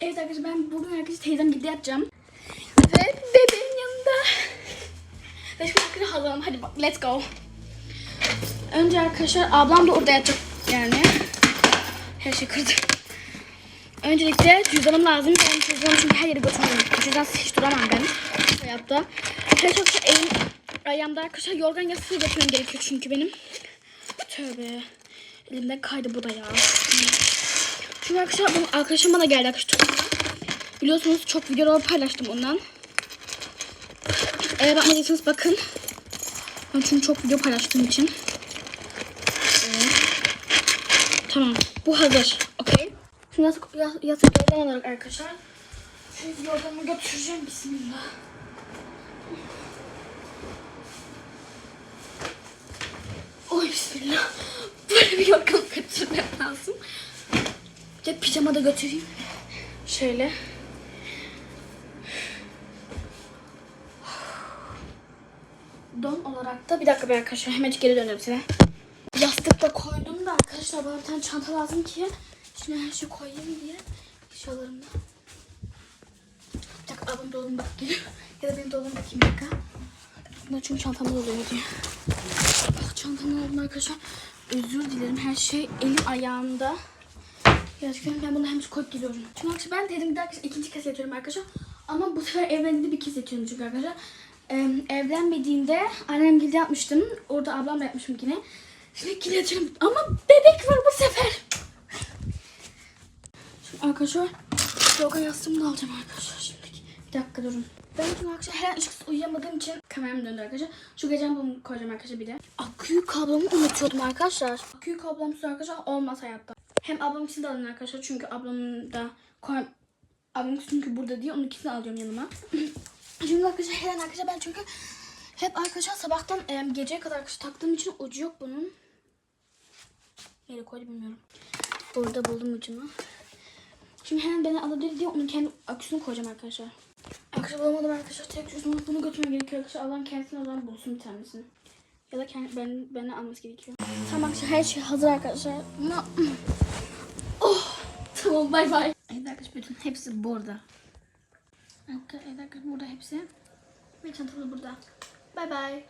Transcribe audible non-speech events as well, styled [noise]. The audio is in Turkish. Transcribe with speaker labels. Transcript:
Speaker 1: Evet arkadaşlar ben bugün arkadaşlar teyzem gibi yatacağım. Ve bebeğim yanında. Ve şimdi arkadaşlar hazırlanalım. Hadi bak let's go. Önce arkadaşlar ablam da orada yatacak yani. Her şey kırdı. Öncelikle cüzdanım lazım. Ben cüzdanımı çünkü her yere götürüyorum. Cüzdansız hiç duramam ben hayatta. Her şey elim, ayağımda arkadaşlar yorgan yastığı götürmem gerekiyor çünkü benim. Tövbe. Elimden kaydı bu da ya. Çünkü arkadaşlar benim arkadaşım bana geldi arkadaşlar. Biliyorsunuz çok videolar paylaştım ondan. Eğer bakmadıysanız bakın. Ben çünkü çok video paylaştığım için. Evet. Tamam. Bu hazır. Okey. Şimdi yatak, ya- yatak yorgan olarak arkadaşlar. Şu yorganımı götüreceğim. Bismillah. Oy bismillah. Böyle bir yorgan götürmem lazım. De pijama da götüreyim. Şöyle. Don olarak da bir dakika bir arkadaşlar hemen geri dönüyorum size. Yastık da koydum da arkadaşlar bana bir tane çanta lazım ki içine her şey koyayım diye eşyalarımda. Bir dakika abim dolabıma bak geliyor. [laughs] Ya da benim dolabıma bakayım bir dakika. Bunlar çünkü çantamda oluyor diye. Ah çantamda aldım arkadaşlar. Özür dilerim her şey elim ayağımda. Gerçekten ben bunu hemen koyup geliyorum. Çünkü arkadaşlar ben dedim bir dakika ikinci kez yatıyorum arkadaşlar. Ama bu sefer evlendiğinde bir kez yatıyorum çünkü arkadaşlar. Ee, evlenmediğinde annem gilde yapmıştım. Orada ablamla yapmışım yine. Şimdi gilde yatıyorum. Ama bebek var bu sefer. Şimdi arkadaşlar yoga yastığımı da alacağım arkadaşlar şimdi. Bir dakika durun. Ben çünkü arkadaşlar her an ışıksız uyuyamadığım için kameram döndü arkadaşlar. Şu gece bunu koyacağım arkadaşlar bir de. Aküyü kablomu unutuyordum arkadaşlar. Aküyü kablomsuz arkadaşlar olmaz hayatta. Hem ablam için de alın arkadaşlar çünkü ablamın da. Ablam çünkü burada diye onun ikisini alıyorum yanıma. [clears throat] çünkü arkadaşlar her an arkadaşlar ben çünkü hep arkadaşlar sabahtan e, geceye kadar arkadaşlar taktığım için ucu yok bunun. Nereye koydu bilmiyorum. Burada buldum ucunu. Şimdi hemen beni alabilir diye onun kendi aküsünü koyacağım arkadaşlar. Arkadaşlar bulamadım arkadaşlar. Tek çözüm bunu götürmem gerekiyor arkadaşlar. Allah'ım kendisine o zaman bulsun bir tanesini. Ya da kendi, ben, beni alması gerekiyor. Tamam arkadaşlar her şey hazır arkadaşlar. No. [clears throat] Tamam bay bay. Evet arkadaşlar bütün hepsi burada. Evet arkadaşlar burada hepsi. Ve çantamız burada. Bay bay.